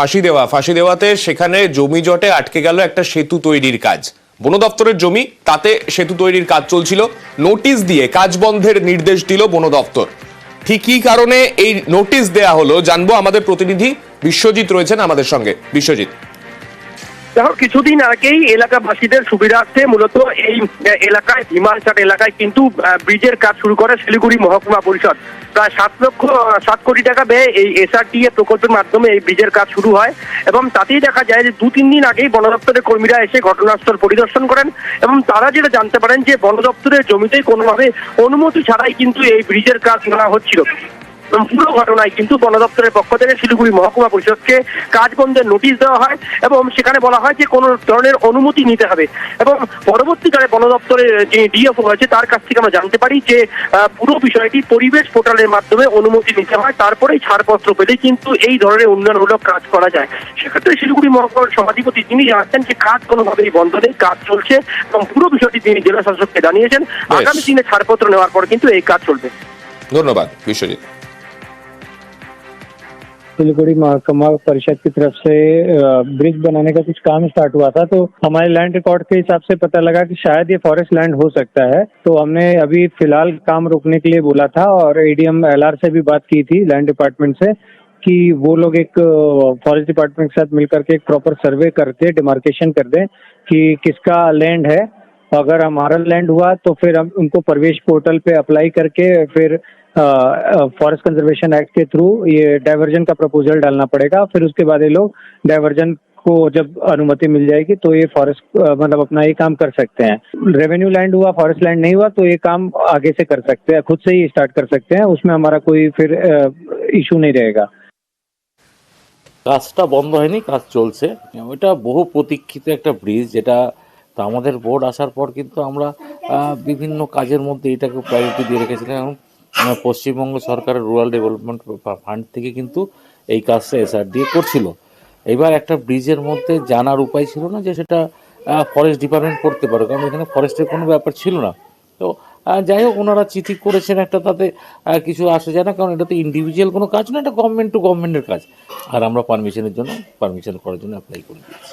ফাঁসি দেওয়া, ফাঁসি দেওয়াতে সেখানে জমি জটে আটকে গেল একটা সেতু তৈরির কাজ। বন দপ্তরের জমি, তাতে সেতু তৈরির কাজ চলছিল। নোটিশ দিয়ে কাজ বন্ধের নির্দেশ দিল বন দপ্তর। ঠিক কি কারণে এই নোটিশ দেয়া হলো, জানব আমাদের প্রতিনিধি বিশ্বজিৎ রয়েছেন আমাদের সঙ্গে। বিশ্বজিৎ। দেখো কিছুদিন আগেই এলাকাবাসীদের সুবিধার্থে মূলত এই এলাকায় হিমালচাট এলাকায় কিন্তু ব্রিজের কাজ শুরু করে শিলিগুড়ি মহকুমা পরিষদ। প্রায় সাত লক্ষ সাত কোটি টাকা ব্যয়ে এই এসআরটিএ প্রকল্পের মাধ্যমে এই ব্রিজের কাজ শুরু হয় এবং তাতেই দেখা যায় যে দু তিন দিন আগেই বন দপ্তরের কর্মীরা এসে ঘটনাস্থল পরিদর্শন করেন এবং তারা যেটা জানতে পারেন যে বন দপ্তরের জমিতেই কোনোভাবে অনুমতি ছাড়াই কিন্তু এই ব্রিজের কাজ করা হচ্ছিল। পুরো ঘটনায় কিন্তু বন দপ্তরের পক্ষ থেকে শিলিগুড়ি মহকুমা পরিষদকে কাজ বন্ধের নোটিশ দেওয়া হয় এবং সেখানে বলা হয় যে কোনো ধরনের অনুমতি নিতে হবে। এবং পরবর্তীকালে বন দপ্তরের যিনি ডিএফও হয়েছে তার কাছ থেকে আমরা জানতে পারি যে পুরো বিষয়টি পরিবেশ পোর্টালের মাধ্যমে অনুমতি নিতে হয়। তারপরেই ছাড়পত্র পেলে কিন্তু এই ধরনের উন্নয়নমূলক কাজ করা যায়। সেক্ষেত্রে শিলিগুড়ি মহকুমার সভাধিপতি তিনি জানাচ্ছেন যে কাজ কোনোভাবেই বন্ধ নেই কাজ চলছে এবং পুরো বিষয়টি তিনি জেলা শাসককে জানিয়েছেন। আগামী দিনে ছাড়পত্র নেওয়ার পর কিন্তু এই কাজ চলবে। ধন্যবাদ বিশ্বজিৎ। सिलीगुड़ी महकमा परिषद की तरफ़ से ब्रिज बनाने का कुछ काम स्टार्ट हुआ था तो हमारे लैंड रिकॉर्ड के हिसाब से पता लगा कि शायद ये फॉरेस्ट लैंड हो सकता है। तो हमने अभी फ़िलहाल काम रोकने के लिए बोला था और एडीएम एलआर से भी बात की थी लैंड डिपार्टमेंट से, कि वो लोग एक फॉरेस्ट डिपार्टमेंट के साथ मिलकर के एक प्रॉपर सर्वे करके डिमार्केशन कर दें कि किसका लैंड है। अगर हमारा लैंड हुआ तो फिर हम उनको प्रवेश पोर्टल पे अप्लाई करके फिर फॉरेस्ट कंजर्वेशन एक्ट के थ्रू ये डाइवर्जन का प्रपोजल डालना पड़ेगा फिर उसके बाद ये लोग डाइवर्जन को जब अनुमति मिल जाएगी तो ये फॉरेस्ट मतलब अपना ये काम कर सकते हैं रेवेन्यू लैंड हुआ फॉरेस्ट लैंड नहीं हुआ तो ये काम आगे से कर सकते हैं खुद से ही स्टार्ट कर सकते हैं उसमें हमारा कोई फिर इशू नहीं रहेगा কাজটা বন্ধ হয়নি কাজ চলছে ওইটা বহু প্রতীক্ষিত একটা ব্রিজ যেটা তো আমাদের বোর্ড আসার পর কিন্তু আমরা আহ, বিভিন্ন কাজের মধ্যে এটাকে প্রায়োরিটি দিয়ে রেখেছিলাম এবং আহ, পশ্চিমবঙ্গ সরকারের রুরাল ডেভেলপমেন্ট ফান্ড থেকে কিন্তু এই কাজটা এসআর দিয়ে করছিল। এবার একটা ব্রিজের মধ্যে জানার উপায় ছিল না যে সেটা ফরেস্ট ডিপার্টমেন্ট করতে পারে, কারণ এখানে ফরেস্টের কোনো ব্যাপার ছিল না। তো যাই হোক, ওনারা চিঠি করেছেন একটা, তাতে কিছু আসে যায় না, কারণ এটা তো ইন্ডিভিজুয়াল কোনো কাজ না এটা গভর্নমেন্ট টু গভর্নমেন্টের কাজ। আর আমরা পারমিশনের জন্য পারমিশন করার জন্য অ্যাপ্লাই করে দিয়েছি।